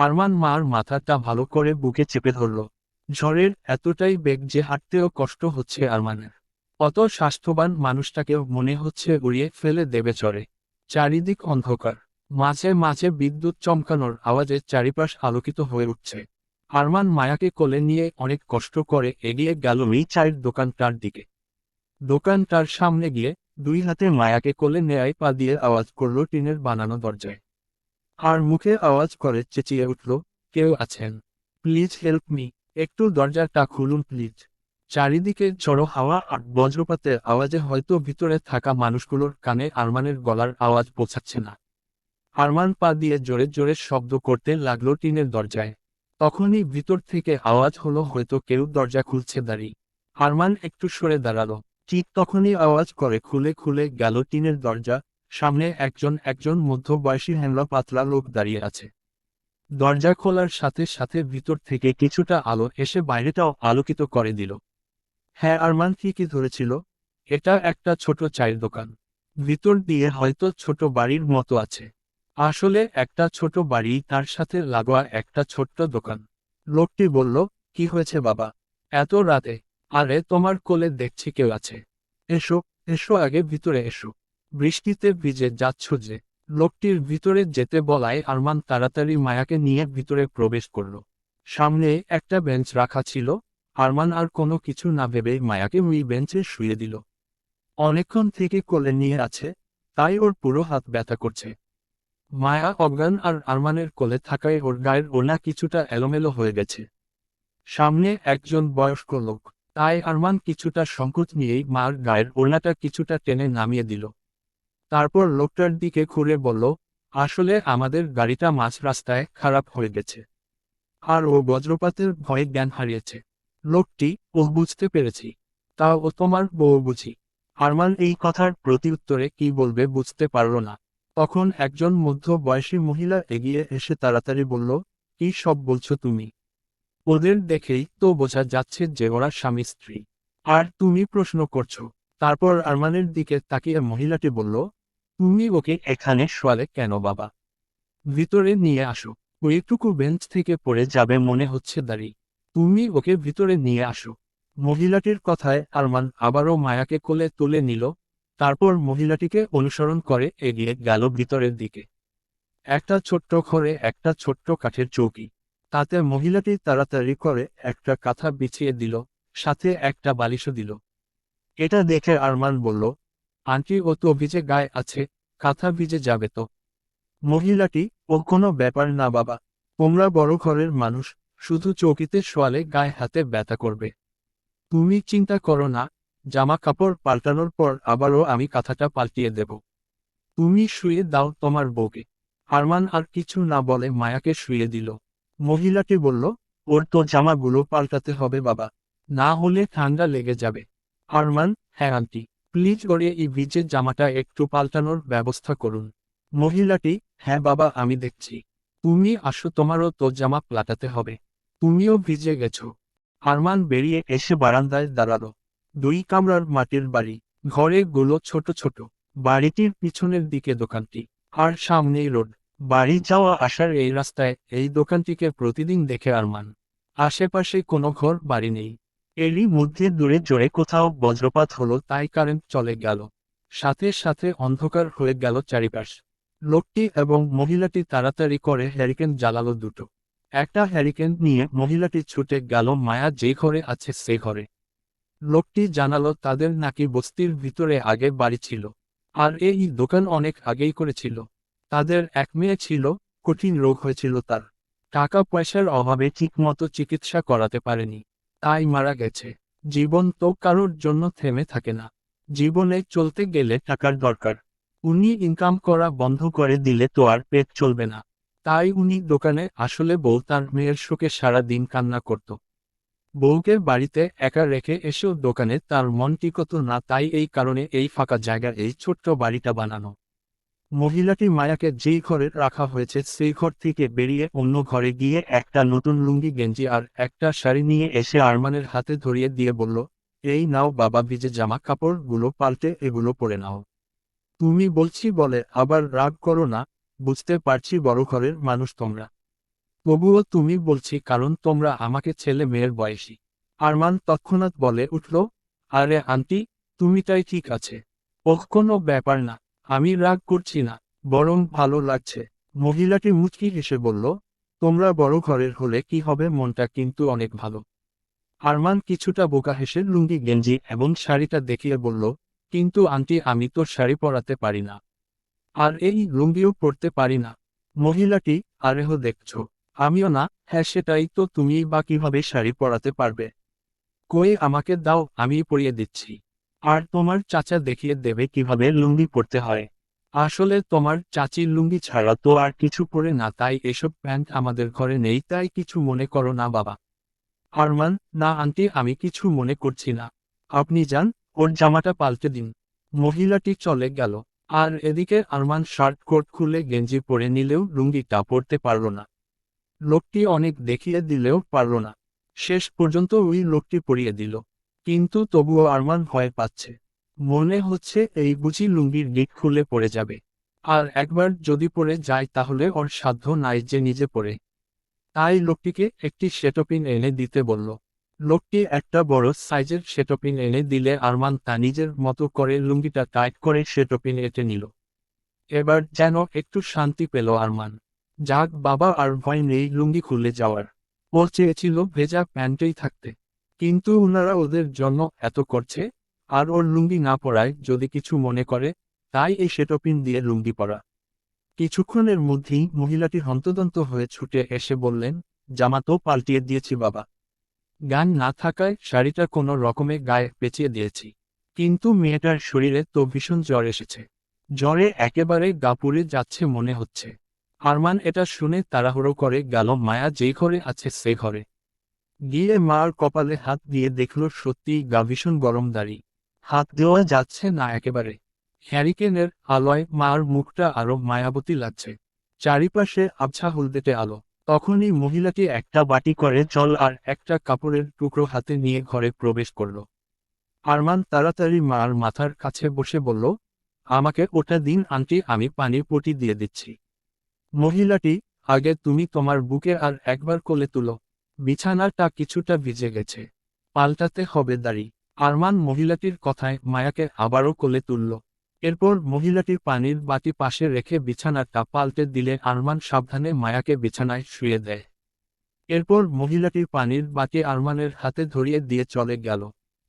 আরমান মার মাথাটা ভালো করে বুকে চেপে ধরল। ঝড়ের এতটাই বেগ যে হাঁটতেও কষ্ট হচ্ছে আরমানের অত স্বাস্থ্যবান মানুষটাকেও মনে হচ্ছে উড়িয়ে ফেলে দেবে চড়ে চারিদিক অন্ধকার। মাঝে মাঝে বিদ্যুৎ চমকানোর আওয়াজে চারিপাশ আলোকিত হয়ে উঠছে। আরমান মায়াকে কোলে নিয়ে অনেক কষ্ট করে এগিয়ে গেল এই চায়ের দোকানটার দিকে। দোকানটার সামনে গিয়ে দুই হাতে মায়াকে কোলে নেয় পা দিয়ে আওয়াজ করল টিনের বানানো দরজায়। আর মুখে আওয়াজ করে চেঁচিয়ে উঠল, কেউ আছেন? Please help me. একটু দরজাটা খুলুন, প্লিজ। চারিদিকে ঝড়ো হাওয়া আর বজ্রপাতের আওয়াজে হয়তো ভিতরে থাকা মানুষগুলোর কানে আরমানের গলার আওয়াজ পৌঁছাচ্ছে না। আরমান পা দিয়ে জোরে জোরে শব্দ করতে লাগল টিনের দরজায়। তখনই ভিতর থেকে আওয়াজ হলো, হয়তো কেউ দরজা খুলছে দাঁড়ি। আরমান একটু সরে দাঁড়াল। ঠিক তখনই আওয়াজ করে খুলে খুলে গেল টিনের দরজা। সামনে একজন একজন মধ্যবয়সী হ্যাংলা পাতলা লোক দাঁড়িয়ে আছে। দরজা খোলার সাথে সাথে ভিতর থেকে কিছুটা আলো এসে বাইরেটাও আলোকিত করে দিল। হ্যাঁ আরমান ঠিকই ধরেছিল, এটা একটা ছোট চায়ের দোকান। ভিতর দিয়ে হয়তো ছোট বাড়ির মতো আছে। আসলে একটা ছোট বাড়ি, তার সাথে লাগোয়া একটা ছোট্ট দোকান। লোকটি বলল, কি হয়েছে বাবা? এত রাতে? আরে, তোমার কোলে দেখছি কেউ আছে। এসো এসো আগে ভিতরে এসো। বৃষ্টিতে ভিজে যাচ্ছ যে, লোকটির ভিতরে যেতে বলায় আরমান তাড়াতাড়ি মায়াকে নিয়ে ভিতরে প্রবেশ করল। সামনে একটা বেঞ্চ রাখা ছিল। আরমান আর কোনো কিছু না ভেবে মায়াকে ওই বেঞ্চে শুয়ে দিল। অনেকক্ষণ থেকে কোলে নিয়ে আছে, তাই ওর পুরো হাত ব্যথা করছে। মায়া, অজ্ঞান আর আরমানের কোলে থাকায় ওর গায়ের ওনা কিছুটা এলোমেলো হয়ে গেছে। সামনে একজন বয়স্ক লোক, তাই আরমান কিছুটা সংকোচ নিয়েই মার গায়ের ওড়নাটা কিছুটা টেনে নামিয়ে দিল। তারপর লোকটার দিকে ঘুরে বলল, আসলে আমাদের গাড়িটা মাঝ রাস্তায় খারাপ হয়ে গেছে। আর ও বজ্রপাতের ভয়ে জ্ঞান হারিয়েছে। লোকটি, ও বুঝতে পেরেছি। তা ও তোমার বউ বুঝি। আরমান এই কথার প্রতিউত্তরে কি বলবে বুঝতে পারল না। তখন একজন মধ্য বয়সী মহিলা এগিয়ে এসে তাড়াতাড়ি বলল, কি সব বলছো তুমি? ওদের দেখেই তো বোঝা যাচ্ছে যে ওরা স্বামী স্ত্রী। আর তুমি প্রশ্ন করছ। তারপর আরমানের দিকে তাকিয়ে মহিলাটি বলল তুমি ওকে এখানে শোয়ালে কেন বাবা? ভিতরে নিয়ে আসো। ওইটুকু বেঞ্চ থেকে পড়ে যাবে মনে হচ্ছে দাঁড়ি। তুমি ওকে ভিতরে নিয়ে আসো। মহিলাটির কথায় আরমান আবারও মায়াকে কোলে তুলে নিল। তারপর মহিলাটিকে অনুসরণ করে এগিয়ে গেল ভিতরের দিকে। একটা ছোট্ট ঘরে একটা ছোট্ট কাঠের চৌকি। তাতে মহিলাটি তাড়াতাড়ি করে একটা কাঁথা বিছিয়ে দিল, সাথে একটা বালিশও দিল। এটা দেখে আরমান বলল আন্টি ও তো ভিজে গায়ে আছে, কাঁথা ভিজে যাবে তো। মহিলাটি, ও কোনো ব্যাপার না বাবা। তোমরা বড় ঘরের মানুষ, শুধু চৌকিতে শোয়ালে গায়ে হাতে ব্যথা করবে। তুমি চিন্তা করো না জামা কাপড় পাল্টানোর পর আবারও আমি কাঁথাটা পাল্টিয়ে দেব। তুমি শুয়ে দাও তোমার বউকে। আরমান আর কিছু না বলে মায়াকে শুয়ে দিল। মহিলাটি বলল, ওর তো জামাগুলো পাল্টাতে হবে বাবা। না হলে ঠান্ডা লেগে যাবে। আরমান হ্যাঁ আন্টি। প্লিজ ওরে এই ভিজের জামাটা একটু পাল্টানোর ব্যবস্থা করুন। মহিলাটি হ্যাঁ বাবা, আমি দেখছি। তুমি আসো, তোমারও তো জামা পাল্টাতে হবে। তুমিও ভিজে গেছো। আরমান বেরিয়ে এসে বারান্দায় দাঁড়াল। দুই কামরার মাটির বাড়ি। ঘরে গুলো ছোট ছোট। বাড়িটির পিছনের দিকে দোকানটি। আর সামনেই রোড। বাড়ি যাওয়া আসার এই রাস্তায় এই দোকানটিকে প্রতিদিন দেখে আরমান। আশেপাশে কোনো ঘর বাড়ি নেই। এরই মধ্যে দূরে জোরে কোথাও বজ্রপাত হলো, তাই কারেন্ট চলে গেল। সাথে সাথে অন্ধকার হয়ে গেল চারিপাশ। লোকটি এবং মহিলাটি তাড়াতাড়ি করে হ্যারিকেন জ্বালালো দুটো। একটা হ্যারিকেন নিয়ে মহিলাটি ছুটে গেল, মায়া যে ঘরে আছে সে ঘরে। লোকটি জানালো তাদের নাকি বস্তির ভিতরে আগে বাড়ি ছিল। আর এই দোকান অনেক আগেই করেছিল। তাদের এক মেয়ে ছিল, কঠিন রোগ হয়েছিল তার। টাকা পয়সার অভাবে ঠিকমতো চিকিৎসা করাতে পারেনি। তাই মারা গেছে। জীবন তো কারোর জন্য থেমে থাকে না। জীবনে চলতে গেলে টাকার দরকার। উনি ইনকাম করা বন্ধ করে দিলে তো আর পেট চলবে না। তাই উনি দোকানে আসলে বউ তার মেয়ের শোকে সারা দিন কান্না করত। বউকে বাড়িতে একা রেখে এসেও দোকানে তার মন টিকত না, তাই এই কারণে এই ফাঁকা জায়গার এই ছোট্ট বাড়িটা বানানো। মহিলাটি মায়াকে যেই ঘরে রাখা হয়েছে, সেই ঘর থেকে বেরিয়ে অন্য ঘরে গিয়ে একটা নতুন লুঙ্গি, গেঞ্জি আর একটা শাড়ি নিয়ে এসে আরমানের হাতে ধরিয়ে দিয়ে বলল, এই নাও বাবা ভিজে জামা কাপড়গুলো পাল্টে এগুলো পরে নাও। তুমি বলছি বলে আবার রাগ করো না, বুঝতে পারছি বড় ঘরের মানুষ তোমরা। তবুও তুমি বলছি কারণ তোমরা আমাকে ছেলে মেয়ের বয়সী আরমান তৎক্ষণাৎ বলে উঠল, আরে আন্টি, তুমি তাই ঠিক আছে। ওহ, কোনো ব্যাপার না। আমি রাগ করছি না। বরং ভালো লাগছে। মহিলাটি মুচকি হেসে বলল, তোমরা বড় ঘরের হলে কি হবে মনটা কিন্তু অনেক ভালো। আরমান কিছুটা বোকা হেসে লুঙ্গি, গেঞ্জি এবং শাড়িটা দেখিয়ে বলল, কিন্তু আন্টি, আমি তো শাড়ি পরাতে পারি না। আর এই লুঙ্গিও পরতে পারি না। মহিলাটি আরেহ দেখছ। আমিও না। হ্যাঁ সেটাই তো। তুমি বা কীভাবে শাড়ি পরাতে পারবে? কই আমাকে দাও আমি পরিয়ে দিচ্ছি। আর তোমার চাচা দেখিয়ে দেবে কীভাবে লুঙ্গি পরতে হয়। আসলে তোমার চাচির লুঙ্গি ছাড়া তো আর কিছু পরে না, তাই এসব প্যান্ট আমাদের ঘরে নেই, তাই কিছু মনে করো না বাবা। আরমান, না আন্টি, আমি কিছু মনে করছি না। আপনি যান, ওর জামাটা পাল্টে দিন। মহিলাটি চলে গেল। আর এদিকে আরমান শার্ট কোট খুলে গেঞ্জি পরে নিলেও লুঙ্গিটা পরতে পারল না। লোকটি অনেক দেখিয়ে দিলেও পারল না। শেষ পর্যন্ত ওই লোকটি পরিয়ে দিল। কিন্তু তবুও আরমান ভয় পাচ্ছে। মনে হচ্ছে এই বুঝি লুঙ্গির গিট খুলে পড়ে যাবে। আর একবার যদি পড়ে যায় তাহলে ওর সাধ্য নাই যে নিজে পড়ে। তাই লোকটিকে একটি সেটোপিন এনে দিতে বলল। লোকটি একটা বড় সাইজের সেটপিন এনে দিলে আরমান তা নিজের মতো করে লুঙ্গিটা টাইট করে সেটপিন এটে নিল। এবার যেন একটু শান্তি পেল আরমান। যাক বাবা, আর ভয় নেই লুঙ্গি খুলে যাওয়ার। ও চেয়েছিল ভেজা প্যান্টেই থাকতে। কিন্তু ওনারা ওদের জন্য এত করছে, আর ওর লুঙ্গি না পরায় যদি কিছু মনে করে, তাই এই সেটপিন দিয়ে লুঙ্গি পরা। কিছুক্ষণের মধ্যেই মহিলাটি হন্তদন্ত হয়ে ছুটে এসে বললেন, জামা তো পাল্টিয়ে দিয়েছি বাবা। গান না থাকায় শাড়িটা কোনো রকমে গায়ে পেঁচিয়ে দিয়েছি। কিন্তু মেয়েটার শরীরে তো ভীষণ জ্বর এসেছে। জ্বরে একেবারে গাপুরে যাচ্ছে মনে হচ্ছে। আরমান এটা শুনে তাড়াহুড়ো করে গেল, মায়া যেই ঘরে আছে সে ঘরে। গিয়ে মার কপালে হাত দিয়ে দেখল সত্যিই গা ভীষণ গরম দাড়ি হাত দেওয়া যাচ্ছে না একেবারে। হ্যারিকেনের আলোয় মার মুখটা আরও মায়াবতী লাগছে। চারিপাশে আবছা হলদেটে আলো। তখনই মহিলাটি একটা বাটি করে জল আর একটা কাপড়ের টুকরো হাতে নিয়ে ঘরে প্রবেশ করল। আরমান তাড়াতাড়ি মার মাথার কাছে বসে বলল, আমাকে ওটা দিন আন্টি, আমি পানির পটি দিয়ে দিচ্ছি। মহিলাটি, আগে তুমি তোমার বুকে আর একবার কোলে তুলো বিছানাটা কিছুটা ভিজে গেছে। পাল্টাতে হবে দাড়ি। আরমান মহিলাটির কথায় মায়াকে আবারও কোলে তুলল। এরপর মহিলাটির পানির বাটি পাশে রেখে বিছানাটা পাল্টে দিলে আরমান সাবধানে মায়াকে বিছানায় শুয়ে দেয়। এরপর মহিলাটির পানির বাটি আরমানের হাতে ধরিয়ে দিয়ে চলে গেল।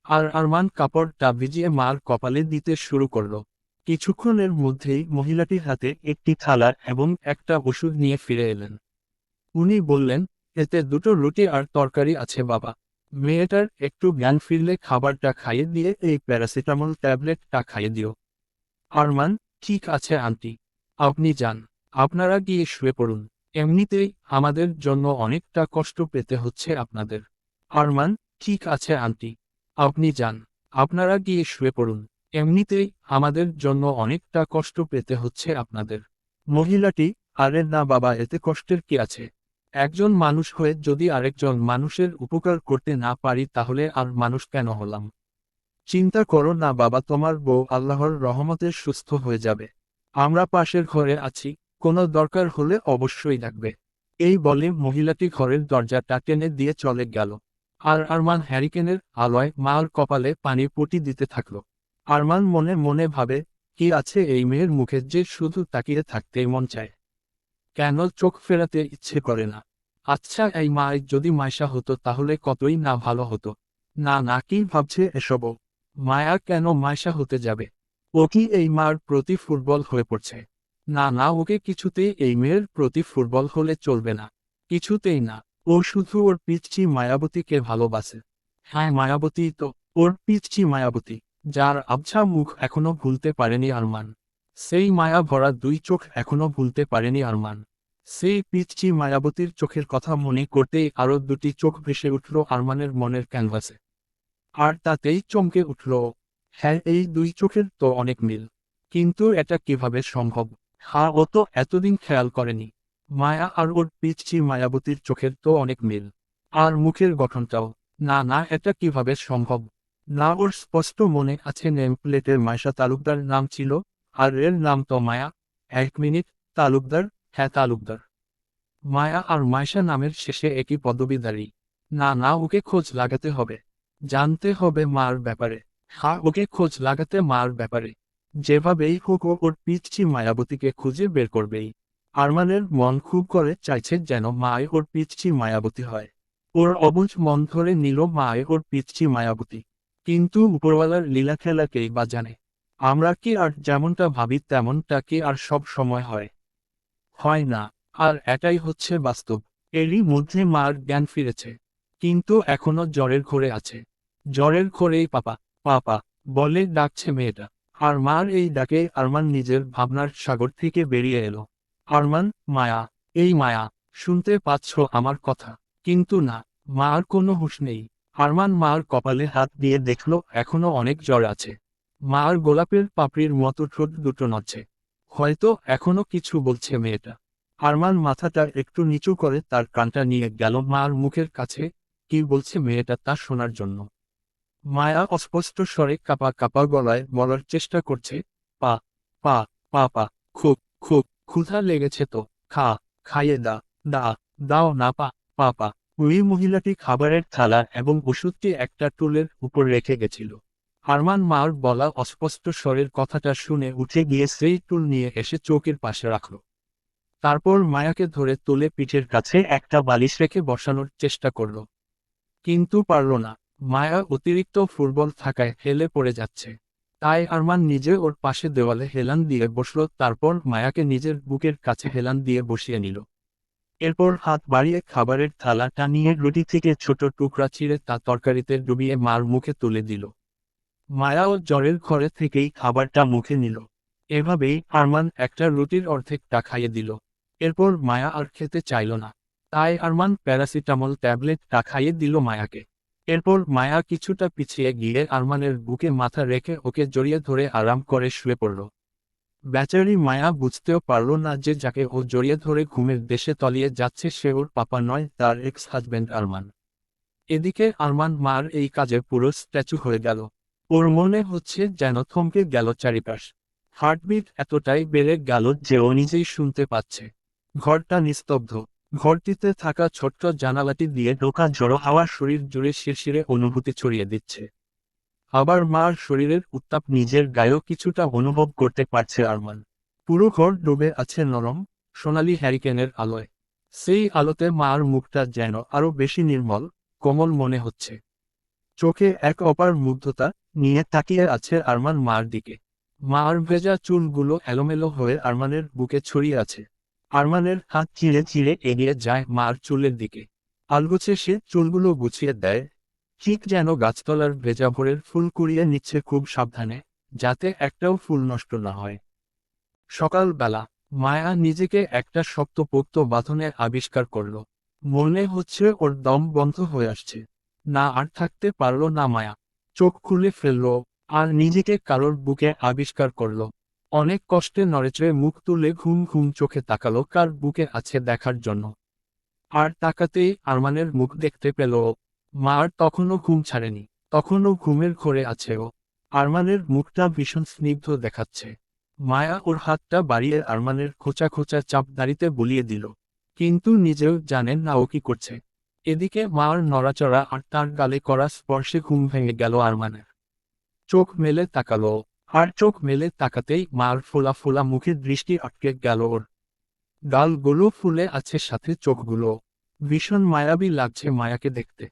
আর আরমান কাপড়টা ভিজিয়ে মার কপালে দিতে শুরু করল। কিছুক্ষণের মধ্যেই মহিলাটির হাতে একটি থালা এবং একটা ওষুধ নিয়ে ফিরে এলেন। উনি বললেন এতে দুটো রুটি আর তরকারি আছে, বাবা। মেয়েটার একটু জ্ঞান ফিরলে খাবারটা খাইয়ে দিয়ে এই প্যারাসিটামল ট্যাবলেটটা খাইয়ে দিও। আরমান, ঠিক আছে, আন্টি। আপনি যান। আপনারা গিয়ে শুয়ে পড়ুন। এমনিতেই আমাদের জন্য অনেকটা কষ্ট পেতে হচ্ছে আপনাদের। আরমান, ঠিক আছে, আন্টি। আপনি যান। আপনারা গিয়ে শুয়ে পড়ুন। এমনিতেই আমাদের জন্য অনেকটা কষ্ট পেতে হচ্ছে আপনাদের। মহিলাটি, আরে না, বাবা, এতে কষ্টের কি আছে? একজন মানুষ হয়ে যদি আরেকজন মানুষের উপকার করতে না পারি তাহলে আর মানুষ কেন হলাম? চিন্তা করো না বাবা, তোমার বউ আল্লাহর রহমতে সুস্থ হয়ে যাবে। আমরা পাশের ঘরে আছি, কোনো দরকার হলে অবশ্যই লাগবে। এই বলে মহিলাটি ঘরের দরজাটা টেনে দিয়ে চলে গেল। আর আরমান হ্যারিকেনের আলোয় মার কপালে পানি পটি দিতে থাকল। আরমান মনে মনে ভাবে, কি আছে এই মেয়ের মুখে যে শুধু তাকিয়ে থাকতেই মন চায়? কেন চোখ ফেরাতে ইচ্ছে করে না? আচ্ছা এই মা যদি মাইশা হতো তাহলে কতই না ভালো হতো? না না, কি ভাবছে এসবও মায়া কেন মাইশা হতে যাবে? ও কি এই মার প্রতি ফুটবল হয়ে পড়ছে? না না, ওকে কিছুতেই এই মেয়ের প্রতি ফুটবল হলে চলবে না। কিছুতেই না। ও শুধু ওর পিচ্ছি মায়াবতীকে ভালোবাসে। হ্যাঁ মায়াবতী তো, ওর পিচ্ছি মায়াবতী, যার আবছা মুখ এখনও ভুলতে পারেনি আরমান। সেই মায়া ভরা দুই চোখ এখনও ভুলতে পারেনি আরমান। সেই পিচ্ছি মায়াবতীর চোখের কথা মনে করতেই আরও দুটি চোখ ভেসে উঠল আরমানের মনের ক্যানভাসে। আর তাতেই চমকে উঠল হ্যাঁ এই দুই চোখের তো অনেক মিল। কিন্তু এটা কীভাবে সম্ভব? হ্যাঁ ও তো এতদিন খেয়াল করেনি। মায়া আর ওর পিচ্ছি মায়াবতীর চোখের তো অনেক মিল। আর মুখের গঠনটাও। না না, এটা কীভাবে সম্ভব? না, ওর স্পষ্ট মনে আছে নেম প্লেটের মাইশা তালুকদার নাম ছিল আর এর নাম তো মায়া। এক মিনিট, তালুকদার হ্যাঁ তালুকদার। মায়া আর মাইশা নামের শেষে একই পদবীধারী। না না, ওকে খোঁজ লাগাতে হবে। জানতে হবে মার ব্যাপারে। হ্যাঁ ওকে খোঁজ লাগাতে মার ব্যাপারে। যেভাবেই হোক ওর পিচ্ছি মায়াবতীকে খুঁজে বের করবেই। আরমানের মন খুব করে চাইছে যেন মায় ওর পিচ্ছি মায়াবতী হয়। ওর অবুঝ মন ধরে নিল মায় ওর পিচ্ছি মায়াবতী। কিন্তু উপরওয়ালার লীলা খেলাকেই বা জানে। আমরা কি আর যেমনটা ভাবি তেমনটা কি আর সব সময় হয়? হয় না, আর এটাই হচ্ছে বাস্তব। এরই মধ্যে মার জ্ঞান ফিরেছে, কিন্তু এখনও জ্বরের ঘরে আছে। জ্বরের ঘরেই পাপা পাপা, বলে ডাকছে মেয়েটা। আর মার এই ডাকে আরমান নিজের ভাবনার সাগর থেকে বেরিয়ে এলো। আরমান, মায়া, এই মায়া, শুনতে পাচ্ছ আমার কথা। কিন্তু না, মার কোনো হুঁশ নেই। আরমান মার কপালে হাত দিয়ে দেখল, এখনও অনেক জ্বর আছে। মার গোলাপের পাপড়ির মতো ঠোঁট দুটো নড়ছে। হয়তো এখনও কিছু বলছে মেয়েটা। আরমান মাথাটা একটু নিচু করে তার কানটা নিয়ে গেল মার মুখের কাছে, কি বলছে মেয়েটা তা শোনার জন্য। মায়া অস্পষ্ট স্বরে কাপা কাপা গলায় বলার চেষ্টা করছে, পা পা পা পা, খুব খুব ক্ষুধা লেগেছে তো, খা, খাইয়ে দা দা, দাও না পা পা পা। ওই মহিলাটি খাবারের থালা এবং ওষুধটি একটা টুলের উপর রেখে গেছিল। আরমান মার বলা অস্পষ্ট স্বরের কথাটা শুনে উঠে গিয়ে সেই টুল নিয়ে এসে চৌকির পাশে রাখল। তারপর মায়াকে ধরে তুলে পিঠের কাছে একটা বালিশ রেখে বসানোর চেষ্টা করল। কিন্তু পারল না। মায়া অতিরিক্ত ফুটবল থাকায় হেলে পড়ে যাচ্ছে। তাই আরমান নিজে ওর পাশে দেওয়ালে হেলান দিয়ে বসল, তারপর মায়াকে নিজের বুকের কাছে হেলান দিয়ে বসিয়ে নিল। এরপর হাত বাড়িয়ে খাবারের থালা টানিয়ে রুটি থেকে ছোট টুকরা ছিঁড়ে তা তরকারিতে ডুবিয়ে মার মুখে তুলে দিল। মায়া ও জ্বরের ঘরে থেকেই খাবারটা মুখে নিল। এভাবেই আরমান একটা রুটির অর্ধেকটা খাইয়ে দিল। এরপর মায়া আর খেতে চাইল না। তাই আরমান প্যারাসিটামল ট্যাবলেটটা খাইয়ে দিল মায়াকে। এরপর মায়া কিছুটা পিছিয়ে গিয়ে আরমানের বুকে মাথা রেখে ওকে জড়িয়ে ধরে আরাম করে শুয়ে পড়ল। ব্যাচারি মায়া বুঝতেও পারল না যে যাকে ও জড়িয়ে ধরে ঘুমের দেশে তলিয়ে যাচ্ছে সে ওর পাপা নয়, তার এক্স হাজব্যান্ড আরমান। এদিকে আরমান মার এই কাজে পুরো স্ট্যাচু হয়ে গেল। ওর মনে হচ্ছে যেন থমকে গেল চারিপাশ। হার্টবিট এতটাই বেড়ে গেল যে ও নিজেই শুনতে পাচ্ছে। ঘরটা নিস্তব্ধ। ঘরটিতে থাকা ছোট্ট জানালাটি দিয়ে ঢোকা জড়ো হাওয়া শরীর জুড়ে শিরশিরে অনুভূতি ছড়িয়ে দিচ্ছে। আবার মার শরীরের উত্তাপ নিজের গায়েও কিছুটা অনুভব করতে পারছে আরমান। পুরো ঘর ডুবে আছে নরম, সোনালি হ্যারিকেনের আলোয়। সেই আলোতে মার মুখটা যেন আরও বেশি নির্মল, কোমল মনে হচ্ছে। চোখে এক অপার মুগ্ধতা নিয়ে তাকিয়ে আছে আরমান মার দিকে। মার ভেজা চুলগুলো এলোমেলো হয়ে আরমানের বুকে ছড়িয়ে আছে। আরমানের হাত চিড়ে চিড়ে এগিয়ে যায় মার চুলের দিকে। আলগোছে সে চুলগুলো গুছিয়ে দেয়। ঠিক যেন গাছতলার ভেজা ভোরের ফুল কুড়িয়ে নিচ্ছে খুব সাবধানে, যাতে একটাও ফুল নষ্ট না হয়। সকালবেলা মায়া নিজেকে একটা শক্তপোক্ত বাঁধনে আবিষ্কার করল। মনে হচ্ছে ওর দম বন্ধ হয়ে আসছে। না আর থাকতে পারল না মায়া। চোখ খুলে ফেলল আর নিজেকে কারোর বুকে আবিষ্কার করল। অনেক কষ্টে নড়েচড়ে মুখ তুলে ঘুম ঘুম চোখে তাকালো কার বুকে আছে দেখার জন্য। আর তাকাতেই আরমানের মুখ দেখতে পেল। মার তখনও ঘুম ছাড়েনি, তখনও ঘুমের ঘরে আছে ও। আরমানের মুখটা ভীষণ স্নিগ্ধ দেখাচ্ছে। মায়া ওর হাতটা বাড়িয়ে আরমানের খোঁচা খোঁচা চাপ দাড়িতে বলিয়ে দিল, কিন্তু নিজেও জানেন না ও কি করছে। এদিকে মার নড়াচড়া আর তার গালে করা স্পর্শে ঘুম ভেঙে গেল আরমানের। চোখ মেলে তাকালো। আর চোখ মেলে তাকাতেই মার ফোলা ফোলা মুখের দৃষ্টি আটকে গেল ওর। গালগুলো ফুলে আছে সাথে চোখগুলো। ভীষণ মায়াবী লাগছে মায়াকে দেখতে।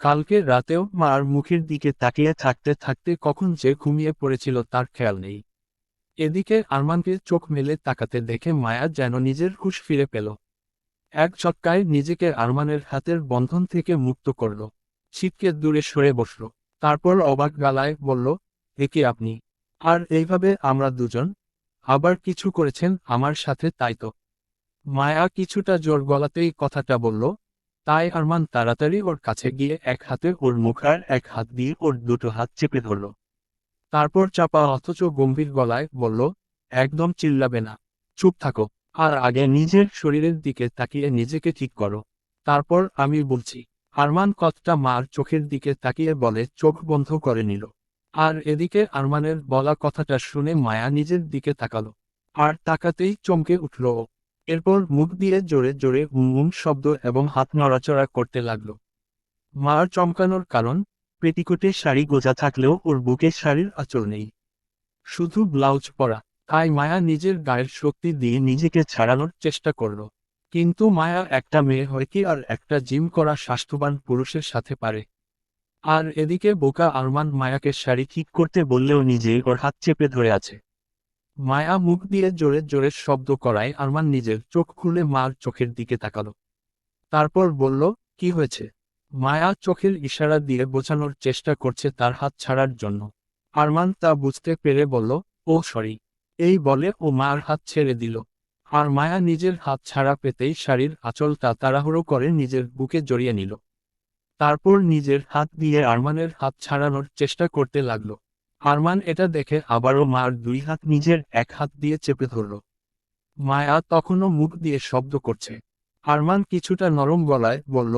কালকে রাতেও মার মুখের দিকে তাকিয়ে থাকতে থাকতে কখন যে ঘুমিয়ে পড়েছিল তার খেয়াল নেই। এদিকে আরমানকে চোখ মেলে তাকাতে দেখে মায়া যেন নিজের হুশ ফিরে পেল। এক ছটকায় নিজেকে আরমানের হাতের বন্ধন থেকে মুক্ত করল। ছিটকে দূরে সরে বসল। তারপর অবাক গালায় বলল একে আপনি? আর এইভাবে আমরা দুজন? আবার কিছু করেছেন আমার সাথে তাই তো? মায়া কিছুটা জোর গলাতেই কথাটা বলল, তাই আরমান তাড়াতাড়ি ওর কাছে গিয়ে এক হাতে ওর মুখার এক হাত দিয়ে ওর দুটো হাত চেপে ধরল। তারপর চাপা অথচ গম্ভীর গলায় বলল, একদম চিল্লাবে না। চুপ থাকো। আর আগে নিজের শরীরের দিকে তাকিয়ে নিজেকে ঠিক করো। তারপর আমি বলছি, আরমান কতটা মার চোখের দিকে তাকিয়ে বলে, চোখ বন্ধ করে নিল। আর এদিকে আরমানের বলা কথাটা শুনে মায়া নিজের দিকে তাকালো। আর তাকাতেই চমকে উঠল। এরপর মুখ দিয়ে জোরে জোরে হুম শব্দ এবং হাত নড়াচড়া করতে লাগল। মার চমকানোর কারণ, পেটিকোটে শাড়ি গোজা থাকলেও ওর বুকে শাড়ির আঁচল নেই। শুধু ব্লাউজ পরা। তাই মায়া নিজের গায়ের শক্তি দিয়ে নিজেকে ছাড়ানোর চেষ্টা করল। কিন্তু মায়া একটা মেয়ে হয় কি আর একটা জিম করা স্বাস্থ্যবান পুরুষের সাথে পারে। আর এদিকে বোকা আরমান মায়াকে শাড়ি ঠিক করতে বললেও নিজেই ওর হাত চেপে ধরে আছে। মায়া মুখ দিয়ে জোরে জোরে শব্দ করায় আরমান নিজের চোখ খুলে মার চোখের দিকে তাকালো। তারপর বলল, কি হয়েছে? মায়া চোখের ইশারা দিয়ে বোঝানোর চেষ্টা করছে তার হাত ছাড়ার জন্য। আরমান তা বুঝতে পেরে বলল, ও, সরি। এই বলে ও মার হাত ছেড়ে দিল। আর মায়া নিজের হাত ছাড়া পেতেই শাড়ির আঁচলটা তাড়াহুড়ো করে নিজের বুকে জড়িয়ে নিল। তারপর নিজের হাত দিয়ে আরমানের হাত ছাড়ানোর চেষ্টা করতে লাগল। আরমান এটা দেখে আবারও মার দুই হাত নিজের এক হাত দিয়ে চেপে ধরল। মায়া তখনও মুখ দিয়ে শব্দ করছে। আরমান কিছুটা নরম গলায় বলল,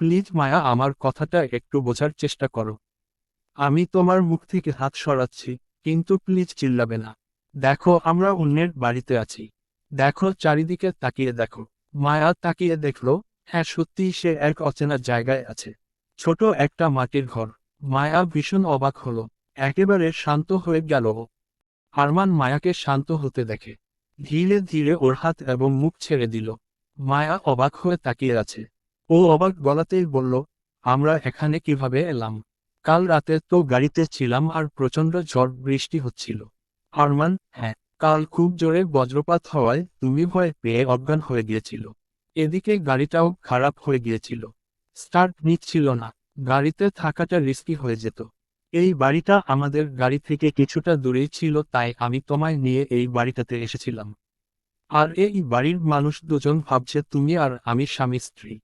প্লিজ মায়া, আমার কথাটা একটু বোঝার চেষ্টা করো। আমি তোমার মুখ থেকে হাত সরাচ্ছি, কিন্তু প্লিজ চিল্লাবে না। দেখো, আমরা অন্যের বাড়িতে আছি। দেখো, চারিদিকে তাকিয়ে দেখো। মায়া তাকিয়ে দেখল হ্যাঁ সত্যিই সে এক অচেনা জায়গায় আছে। ছোট একটা মাটির ঘর। মায়া ভীষণ অবাক হলো। একেবারে শান্ত হয়ে গেল। আরমান মায়াকে শান্ত হতে দেখে। ধীরে ধীরে ওর হাত এবং মুখ ছেড়ে দিল। মায়া অবাক হয়ে তাকিয়ে আছে। ও অবাক গলাতেই বলল, আমরা এখানে কীভাবে এলাম? কাল রাতে তো গাড়িতে ছিলাম আর প্রচণ্ড ঝড় বৃষ্টি হচ্ছিল। আরমান হ্যাঁ। কাল খুব জোরে বজ্রপাত হওয়ায় তুমি ভয় পেয়ে অজ্ঞান হয়ে গিয়েছিল। এদিকে গাড়িটাও খারাপ হয়ে গিয়েছিল। স্টার্ট নিচ্ছিল না। গাড়িতে থাকাটা রিস্কি হয়ে যেত। এই বাড়িটা আমাদের গাড়ি থেকে কিছুটা দূরেই ছিল তাই আমি তোমায় নিয়ে এই বাড়িটাতে এসেছিলাম। আর এই বাড়ির মানুষ দুজন ভাবছে তুমি আর আমি স্বামী স্ত্রী।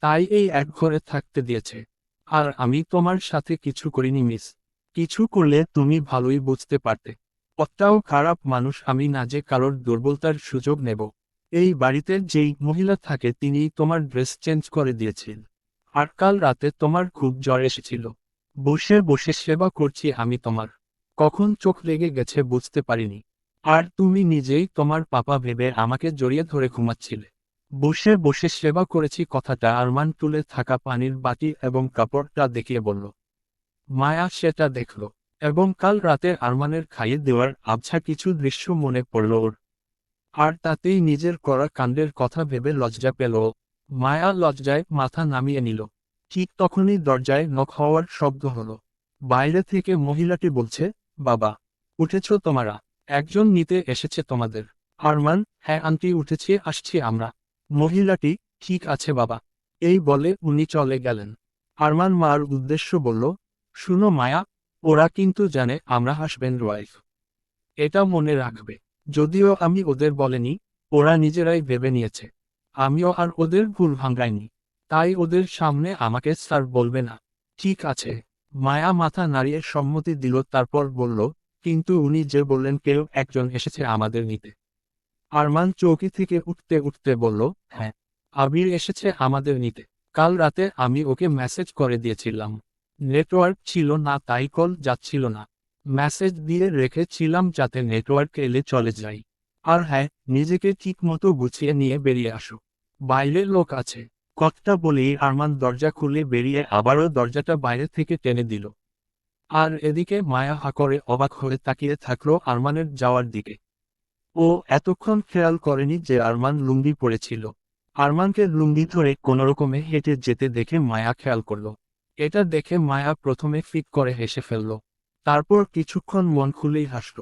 তাই এই এক ঘরে থাকতে দিয়েছে। আর আমি তোমার সাথে কিছু করিনি মিস। কিছু করলে তুমি ভালোই বুঝতে পারতে। কতটাও খারাপ মানুষ আমি না যে কারোর দুর্বলতার সুযোগ নেব। এই বাড়িতে যেই মহিলা থাকে তিনি তোমার ড্রেস চেঞ্জ করে দিয়েছেন। আর কাল রাতে তোমার খুব জ্বর এসেছিল। বসে বসে সেবা করছি আমি তোমার। কখন চোখ লেগে গেছে বুঝতে পারিনি। আর তুমি নিজেই তোমার পাপা ভেবে আমাকে জড়িয়ে ধরে ঘুমাচ্ছিলে। বসে বসে সেবা করেছি কথাটা আরমান তুলে থাকা পানির বাটি এবং কাপড়টা দেখিয়ে বলল, মায়া সেটা দেখল। এবং কাল রাতে আরমানের খাইয়ে দেওয়ার আবছা কিছু দৃশ্য মনে পড়ল ওর। আর তাতেই নিজের করা কাণ্ডের কথা ভেবে লজ্জা পেল মায়া লজ্জায় মাথা নামিয়ে নিল। ঠিক তখনই দরজায় নখ হওয়ার শব্দ হলো। বাইরে থেকে মহিলাটি বলছে, বাবা, উঠেছ তোমারা। একজন নিতে এসেছে তোমাদের। আরমান হ্যাঁ আন্টি, উঠেছে, আসছি আমরা। মহিলাটি, ঠিক আছে বাবা। এই বলে উনি চলে গেলেন। আরমান মার উদ্দেশ্য বলল, শুনো মায়া ওরা কিন্তু জানে আমরা হাসবেন্ড ওয়াইফ এটা মনে রাখবে। যদিও আমি ওদের বলেনি, ওরা নিজেরাই ভেবে নিয়েছে। আমিও আর ওদের ভুল ভাঙ্গাইনি তাই ওদের সামনে আমাকে স্যার বলবে না। ঠিক আছে। মায়া মাথা নাড়িয়ে সম্মতি দিল, তারপর বলল, কিন্তু উনি যে বললেন কেউ একজন এসেছে আমাদের নিতে। আরমান চৌকি থেকে উঠতে উঠতে বলল হ্যাঁ আবির এসেছে আমাদের নিতে। কাল রাতে আমি ওকে মেসেজ করে দিয়েছিলাম। নেটওয়ার্ক ছিল না, তাই কল যাচ্ছিল না। মেসেজ দিয়ে রেখেছিলাম যাতে নেটওয়ার্ক এলে চলে যাই। আর হ্যাঁ নিজেকে ঠিক মতো গুছিয়ে নিয়ে বেরিয়ে আসো। বাইরের লোক আছে। কথাটা বলেই আরমান দরজা খুলে বেরিয়ে আবারও দরজাটা বাইরে থেকে টেনে দিল। আর এদিকে মায়া হা করে অবাক হয়ে তাকিয়ে থাকল আরমানের যাওয়ার দিকে। ও এতক্ষণ খেয়াল করেনি যে আরমান লুঙ্গি পরেছিল। আরমানকে লুঙ্গি ধরে কোনোরকমে হেঁটে যেতে দেখে মায়া খেয়াল করল। এটা দেখে মায়া প্রথমে ফিক করে হেসে ফেলল। তারপর কিছুক্ষণ মন খুলেই হাসল।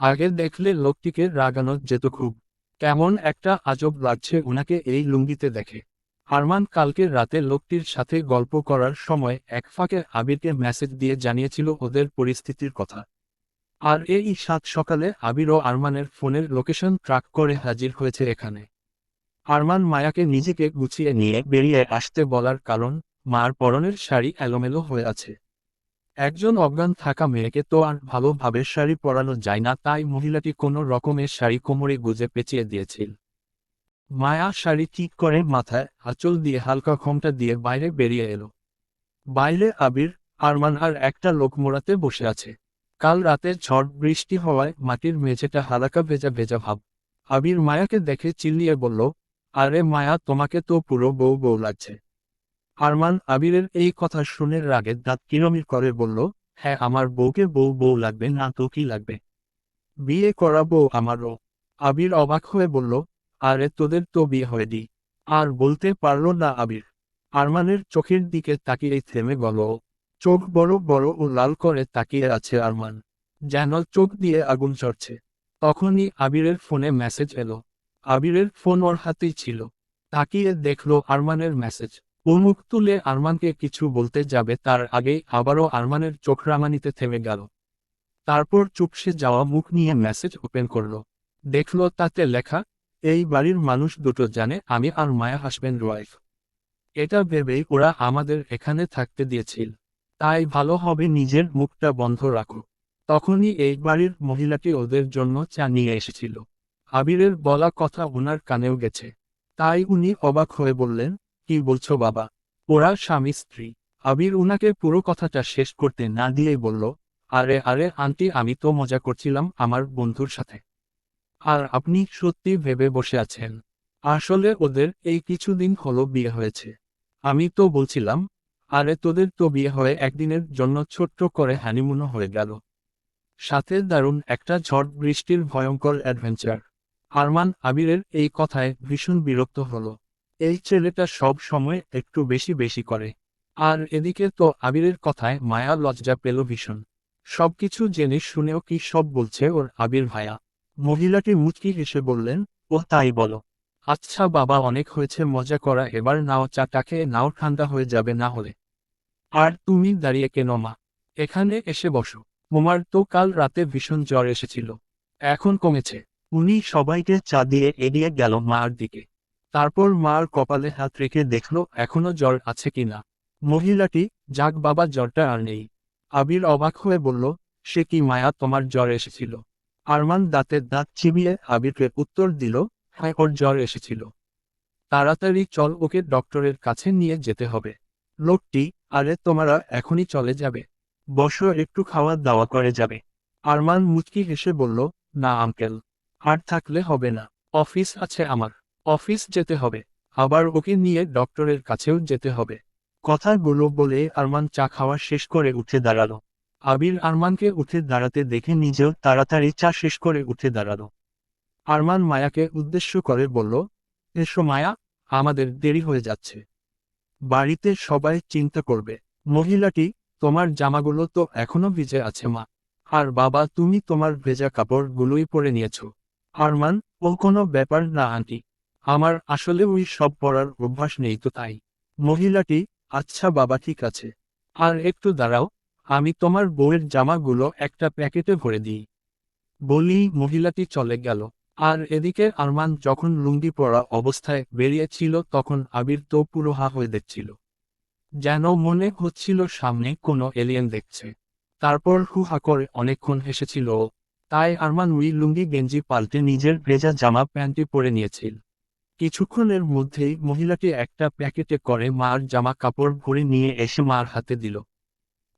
আগে দেখলে লোকটিকে রাগানো যেত খুব। কেমন একটা আজব লাগছে উনাকে এই লুঙ্গিতে দেখে। আরমান কালকে রাতে লোকটির সাথে গল্প করার সময় এক ফাঁকে আবিরকে মেসেজ দিয়ে জানিয়েছিল ওদের পরিস্থিতির কথা। আর এই সাত সকালে আবির ও আরমানের ফোনের লোকেশন ট্রাক করে হাজির হয়েছে এখানে। আরমান মায়াকে নিজেকে গুছিয়ে নিয়ে বেরিয়ে আসতে বলার কারণ মার পরনের শাড়ি এলোমেলো হয়ে আছে। একজন অজ্ঞান থাকা মেয়েকে তো আর ভালোভাবে শাড়ি পরানো যায় না, তাই মহিলাটি কোনো রকমের শাড়ি কোমরে গুজে পেঁচিয়ে দিয়েছিল মায়া শাড়ি ঠিক করে মাথায় আঁচল দিয়ে হালকা ঘোমটা দিয়ে বাইরে বেরিয়ে এলো। বাইরে আবির, আরমান আর একটা লোক মোড়াতে বসে আছে। কাল রাতে ঝড় বৃষ্টি হওয়ায় মাটির মেঝেটা হালাকা ভেজা ভেজা ভাব। আবির মায়াকে দেখে চিল্লিয়ে বলল, আরে মায়া, তোমাকে তো পুরো বউ বউ লাগছে। আরমান আবিরের এই কথা শুনে রাগে দাঁত কিরমির করে বলল হ্যাঁ আমার বউকে বউ বউ লাগবে না, তো কি লাগবে? বিয়ে করা বউ আমারও। আবির অবাক হয়ে বলল, আরে, তোদের তো বিয়ে হয়নি। আর বলতে পারল না আবির। আরমানের চোখের দিকে তাকিয়ে থেমে গেল। চোখ বড় বড় ও লাল করে তাকিয়ে আছে আরমান যেন চোখ দিয়ে আগুন চড়ছে। তখনই আবিরের ফোনে মেসেজ এলো। আবিরের ফোন ওর হাতেই ছিল। তাকিয়ে দেখল আরমানের মেসেজ। ও মুখ তুলে আরমানকে কিছু বলতে যাবে তার আগেই আবারও আরমানের চোখ রাঙানিতে থেমে গেল। তারপর চুপসে যাওয়া মুখ নিয়ে মেসেজ ওপেন করল। দেখল তাতে লেখা, এই বাড়ির মানুষ দুটো জানে আমি আর মায়া হাসবেন্ড ওয়াইফ। এটা ভেবেই ওরা আমাদের এখানে থাকতে দিয়েছিল। তাই ভালো হবে নিজের মুখটা বন্ধ রাখো। তখনই এই বাড়ির মহিলাটি ওদের জন্য চা নিয়ে এসেছিল। আবিরের বলা কথা ওনার কানেও গেছে। তাই উনি অবাক হয়ে বললেন কি বলছো বাবা? ওরা স্বামী, স্ত্রী। আবির উনাকে পুরো কথাটা শেষ করতে না দিয়েই বলল, আরে আরে, আন্টি, আমি তো মজা করছিলাম আমার বন্ধুর সাথে। আর আপনি সত্যি ভেবে বসে আছেন। আসলে ওদের এই কিছুদিন হলো বিয়ে হয়েছে। আমি তো বলছিলাম, আরে, তোদের তো বিয়ে হয়ে একদিনের জন্য ছোট্ট করে হানিমুনও হয়ে গেল। সাথে দারুণ একটা ঝড় বৃষ্টির ভয়ঙ্কর অ্যাডভেঞ্চার আরমান আবিরের এই কথায় ভীষণ বিরক্ত হলো। এই ছেলেটা সব সময় একটু বেশি বেশি করে। আর এদিকে তো আবিরের কথায় মায়া লজ্জা পেল ভীষণ। সবকিছু জেনে শুনেও কি সব বলছে ওর আবির ভাইয়া মহিলাটি মুচকি হেসে বললেন, ও তাই বলো। আচ্ছা বাবা, অনেক হয়েছে, মজা করা, এবার নাও চাটা খেয়ে নাও ঠান্ডা হয়ে যাবে না হলে। আর তুমি দাঁড়িয়ে কেন মা? এখানে এসে বসো। মোমার তো কাল রাতে ভীষণ জ্বর এসেছিল। এখন কমেছে। উনি সবাইকে চা দিয়ে এড়িয়ে গেল মার দিকে। তারপর মার কপালে হাত রেখে দেখল, এখনও জ্বর আছে কিনা মহিলাটি, যাক বাবা, জ্বরটা আর নেই। আবির অবাক হয়ে বলল, সে কি মায়া, তোমার জ্বর এসেছিল? আরমান দাঁতের দাঁত চিবিয়ে আবিরকে উত্তর দিল হ্যাঁ ওর জ্বর এসেছিল। তাড়াতাড়ি চল ওকে ডক্টরের কাছে নিয়ে যেতে হবে। লোকটি, আরে, তোমারা এখনই চলে যাবে। বসো, একটু খাওয়া দাওয়া করে যাবে। আরমান মুচকি হেসে বলল, না, আঙ্কেল, আর থাকলে হবে না। অফিস আছে আমার। অফিস যেতে হবে, আবার ওকে নিয়ে ডক্টরের কাছেও যেতে হবে। কথাগুলো বলে আরমান চা খাওয়া শেষ করে উঠে দাঁড়াল। আবির আরমানকে উঠে দাঁড়াতে দেখে নিজেও তাড়াতাড়ি চা শেষ করে উঠে দাঁড়াল। আরমান মায়াকে উদ্দেশ্য করে বলল, এসো মায়া, আমাদের দেরি হয়ে যাচ্ছে। বাড়িতে সবাই চিন্তা করবে। মহিলাটি, তোমার জামাগুলো তো এখনও ভিজে আছে মা। আর বাবা, তুমি তোমার ভেজা কাপড়গুলোই পরে নিয়েছো। আরমান, ও কোনো ব্যাপার না, আন্টি। আমার আসলে ওই সব পরার অভ্যাস নেই তো তাই। মহিলাটি আচ্ছা বাবা, ঠিক আছে। আর একটু দাঁড়াও, আমি তোমার বউয়ের জামাগুলো একটা প্যাকেটে ভরে দিই। বলি মহিলাটি চলে গেল। আর এদিকে আরমান যখন লুঙ্গি পরা অবস্থায় বেরিয়েছিল তখন আবির তো পুরো হা হয়ে দেখছিল। যেন মনে হচ্ছিল সামনে কোনো এলিয়েন দেখছে। তারপর হু হা করে অনেকক্ষণ হেসেছিল। তাই আরমান উই লুঙ্গি গেঞ্জি পাল্টে নিজের ভেজা জামা প্যান্টটি পরে নিয়েছিল। কিছুক্ষণের মধ্যেই মহিলাটি একটা প্যাকেটে করে মার জামা কাপড় ভরে নিয়ে এসে মার হাতে দিল।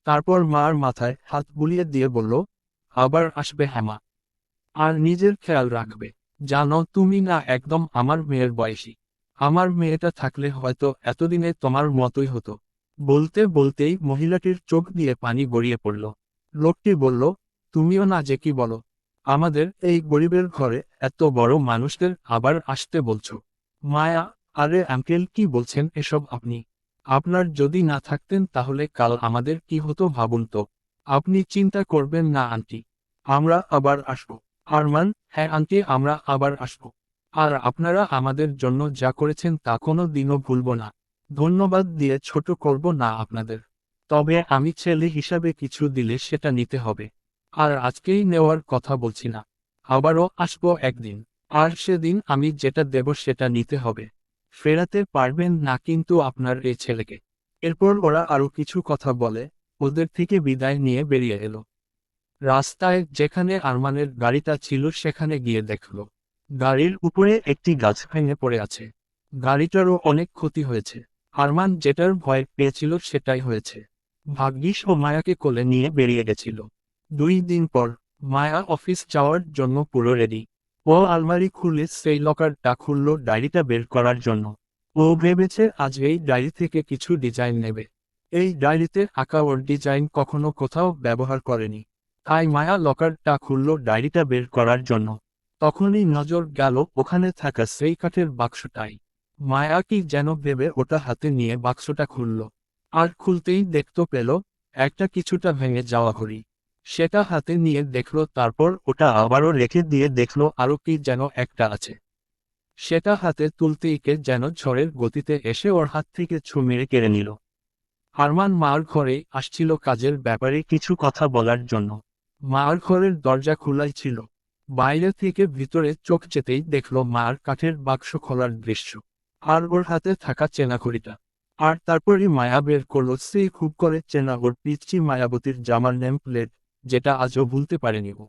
তারপর মার মাথায় হাত বুলিয়ে দিয়ে বলল, আবার আসবে হ্যামা আর নিজের খেয়াল রাখবে। জানো তুমি না একদম আমার মেয়ের বয়সী। আমার মেয়েটা থাকলে হয়তো এতদিনে তোমার মতোই হতো। বলতে বলতেই মহিলাটির চোখ দিয়ে পানি গড়িয়ে পড়ল। লোকটি বলল, তুমিও না যে কি বলো? আমাদের এই গরিবের ঘরে এত বড় মানুষদের আবার আসতে বলছো। মায়া, আরে আঙ্কেল কি বলছেন এসব আপনি? আপনার যদি না থাকতেন তাহলে কাল আমাদের কি হতো ভাবুন তো। আপনি চিন্তা করবেন না, আন্টি। আমরা আবার আসব। আরমান হ্যাঁ আন্টি, আমরা আবার আসব। আর আপনারা আমাদের জন্য যা করেছেন তা কোনো দিনও ভুলব না। ধন্যবাদ দিয়ে ছোট করব না আপনাদের। তবে আমি ছেলে হিসাবে কিছু দিলে সেটা নিতে হবে। আর আজকেই নেওয়ার কথা বলছি না। আবারও আসব একদিন। আর সেদিন আমি যেটা দেব সেটা নিতে হবে। ফেরাতে পারবেন না কিন্তু আপনার এই ছেলেকে। এরপর ওরা আরও কিছু কথা বলে, ওদের থেকে বিদায় নিয়ে বেরিয়ে এলো। রাস্তায় যেখানে আরমানের গাড়িটা ছিল সেখানে গিয়ে দেখল, গাড়ির উপরে একটি গাছ ভেঙে পড়ে আছে। গাড়িটারও অনেক ক্ষতি হয়েছে। আরমান যেটার ভয় পেয়েছিল সেটাই হয়েছে। ভাগ্যিস ও মায়াকে কোলে নিয়ে বেরিয়ে গেছিল। দুই দিন পর, মায়া অফিস যাওয়ার জন্য পুরো রেডি। ও আলমারি খুলে সেই লকারটা খুলল ডায়েরিটা বের করার জন্য। ও ভেবেছে আজ এই ডায়েরি থেকে কিছু ডিজাইন নেবে। এই ডায়েরিতে আঁকা ওর ডিজাইন কখনো কোথাও ব্যবহার করেনি। তাই মায়া লকারটা খুলল ডায়েরিটা বের করার জন্য। তখনই নজর গেল ওখানে থাকা সেই কাঠের বাক্সটাই মায়া কি যেন ভেবে ওটা হাতে নিয়ে বাক্সটা খুলল। আর খুলতেই দেখতে পেল, একটা কিছুটা ভেঙে যাওয়া ঘড়ি। সেটা হাতে নিয়ে দেখল, তারপর ওটা আবারও রেখে দিয়ে দেখল, আরও কি যেন একটা আছে। সেটা হাতে তুলতেই কে যেন ঝড়ের গতিতে এসে ওর হাত থেকে ছু মেরে কেড়ে নিল। আরমান মার ঘরে আসছিল কাজের ব্যাপারে কিছু কথা বলার জন্য। মার ঘরের দরজা খোলাই ছিল। বাইরে থেকে ভিতরে চোখ যেতেই দেখল মার কাঠের বাক্স খোলার দৃশ্য। আর ওর হাতে থাকা চেনা ঘড়িটা আর তারপরই মায়া বের করল, সে খুব করে চেনা ওর পিচি মায়াবতীর জামার নেম প্লেট যেটা আজও ভুলতে পারেনি ও।